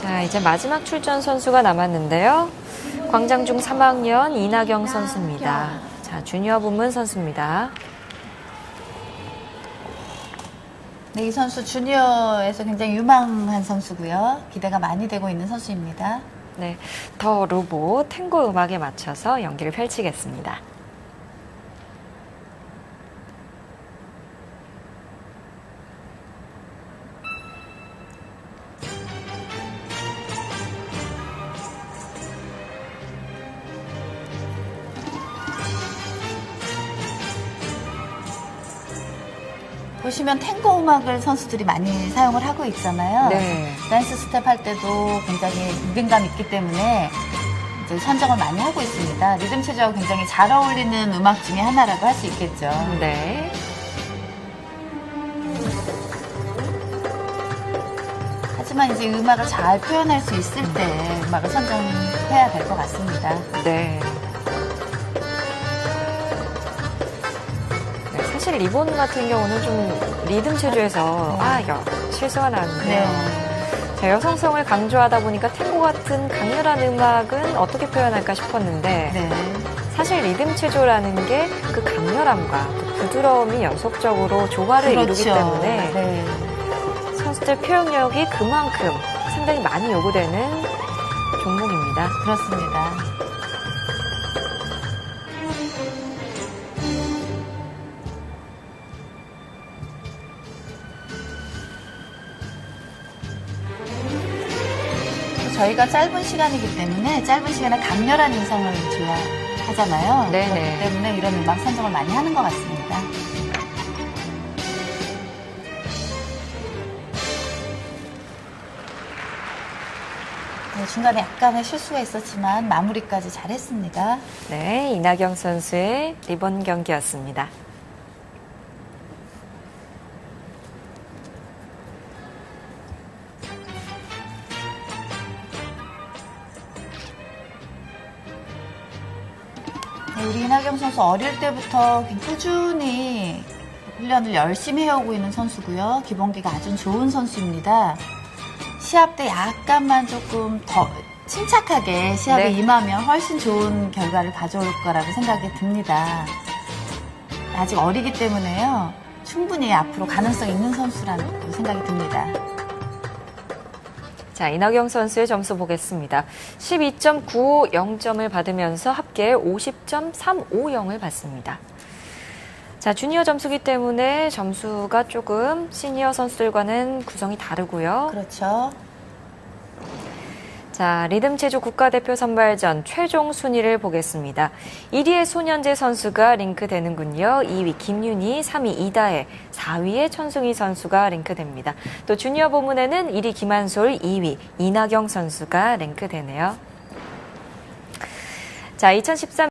자, 이제 마지막 출전 선수가 남았는데요. 광장중 3학년 이나경 선수입니다. 자, 주니어 부문 선수입니다. 네, 이 선수 주니어에서 굉장히 유망한 선수고요. 기대가 많이 되고 있는 선수입니다. 네, 더 로보 탱고 음악에 맞춰서 연기를 펼치겠습니다. 보시면 탱고 음악을 선수들이 많이 사용을 하고 있잖아요. 네. 댄스 스텝 할 때도 굉장히 무게감 있기 때문에 이제 선정을 많이 하고 있습니다. 리듬 체조하고 굉장히 잘 어울리는 음악 중에 하나라고 할 수 있겠죠. 네. 하지만 이제 음악을 잘 표현할 수 있을 때 음악을 선정해야 될 것 같습니다. 네. 사실 리본 같은 경우는 좀 리듬 체조에서 네. 아, 여, 실수가 나는데요. 네. 자, 여성성을 강조하다 보니까 탱고 같은 강렬한 음악은 어떻게 표현할까 싶었는데 네. 사실 리듬 체조라는 게 그 강렬함과 그 부드러움이 연속적으로 조화를 이루기 때문에 네. 선수들 표현력이 그만큼 상당히 많이 요구되는 종목입니다. 그렇습니다. 저희가 짧은 시간이기 때문에 짧은 시간에 강렬한 인성을 좋아하잖아요. 네네. 그렇기 때문에 이런 음악 선정을 많이 하는 것 같습니다. 네, 중간에 약간의 실수가 있었지만 마무리까지 잘했습니다. 네, 이나경 선수의 리본 경기였습니다. 우리 이나경 선수 어릴 때부터 꾸준히 훈련을 열심히 해오고 있는 선수고요. 기본기가 아주 좋은 선수입니다. 시합 때 약간만 조금 더 침착하게 시합에 네. 임하면 훨씬 좋은 결과를 가져올 거라고 생각이 듭니다. 아직 어리기 때문에요. 충분히 앞으로 가능성 있는 선수라고 생각이 듭니다. 자, 이나경 선수의 점수 보겠습니다. 12.95 0점을 받으면서 합계 50.350을 받습니다. 자, 주니어 점수기 때문에 점수가 조금 시니어 선수들과는 구성이 다르고요. 그렇죠. 자, 리듬 체조 국가대표 선발전 최종 순위를 보겠습니다. 1위의 손현재 선수가 링크되는군요. 2위 김윤희, 3위 이다혜, 4위의 천승희 선수가 링크됩니다. 또 주니어 부문에는 1위 김한솔, 2위 이나경 선수가 링크되네요. 자, 2013